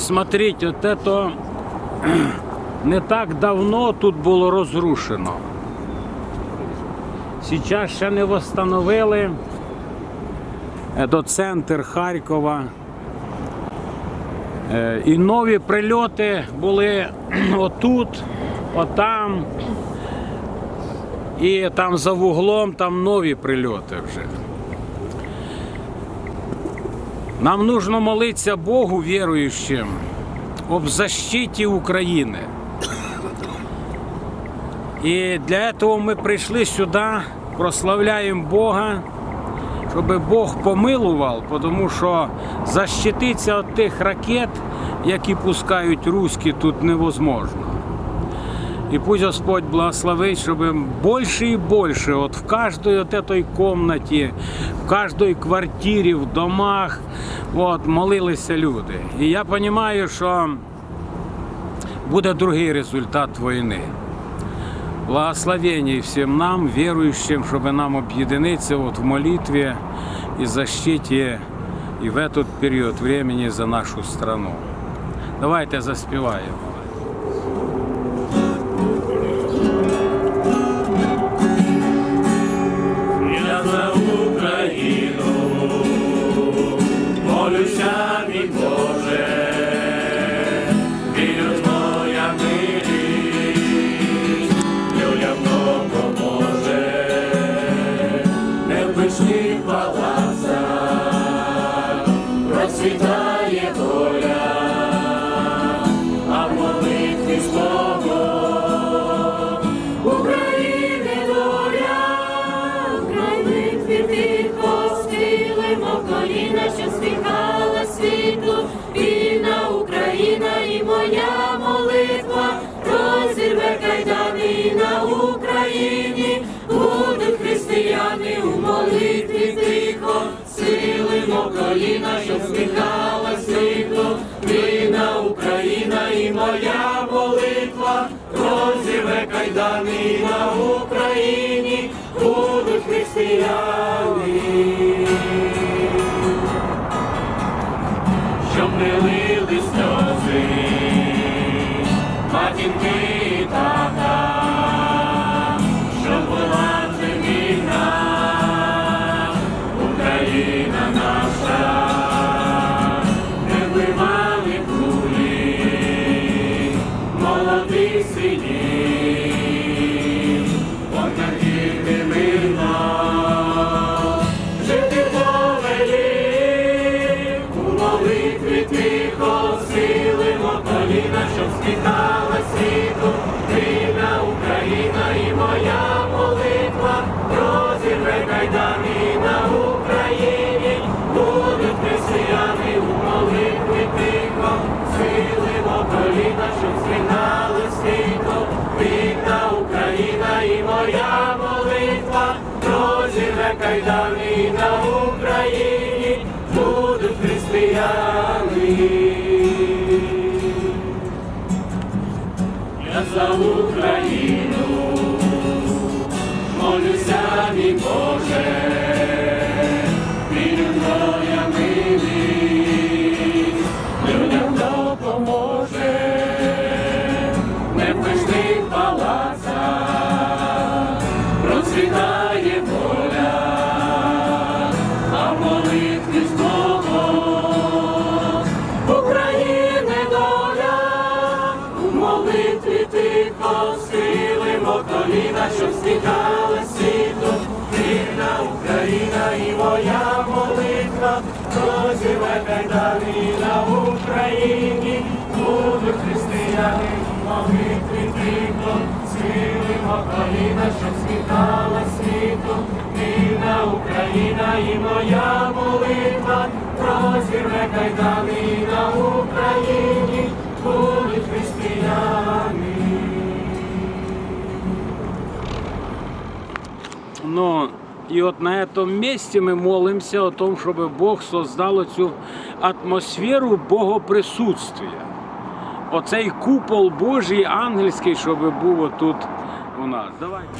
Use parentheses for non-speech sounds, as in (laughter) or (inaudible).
От смотрите, от это (clears throat) не так давно тут було розрушено. Сейчас ще не восстановили. Це центр Харкова. Е, І нові прильоти були (clears throat) отут, отам. І там за вуглом там нові прильоти вже. Нам нужно молитися Богу віруючим об защиті України. І для цього ми прийшли сюди, прославляємо Бога, щоб Бог помилував, тому що защититися від тих ракет, які пускають руські, тут невозможно. І пусть Господь благословить, щоб більше і більше, от в кожній от этой комнаті, в кожній квартирі, в домах, от, молилися люди. І я розумію, що буде другий результат війни. Благословение всем нам, верующим, чтобы нам объединиться вот в молитве и защите и в этот период времени за нашу страну. Давайте заспеваем. sweet кайдани на Україні, будуть християни. щоб не лили сльози, матінки і тата, щоб була вже війна, Україна наша, не вбивали кулі, молодих синів, вільна Україна і моя молитва, розірве кайдани на Україні, будуть християни. Я за коліна, щоб стікала світу, вільна Україна і моя молитва, розірве кайдани на Україні, будуть християни. Ну, і от на цьому місці ми молимося о том, щоб Бог создав цю атмосферу богоприсутствия. Оцей купол Божий ангельський, щоб був отут у нас. Давайте.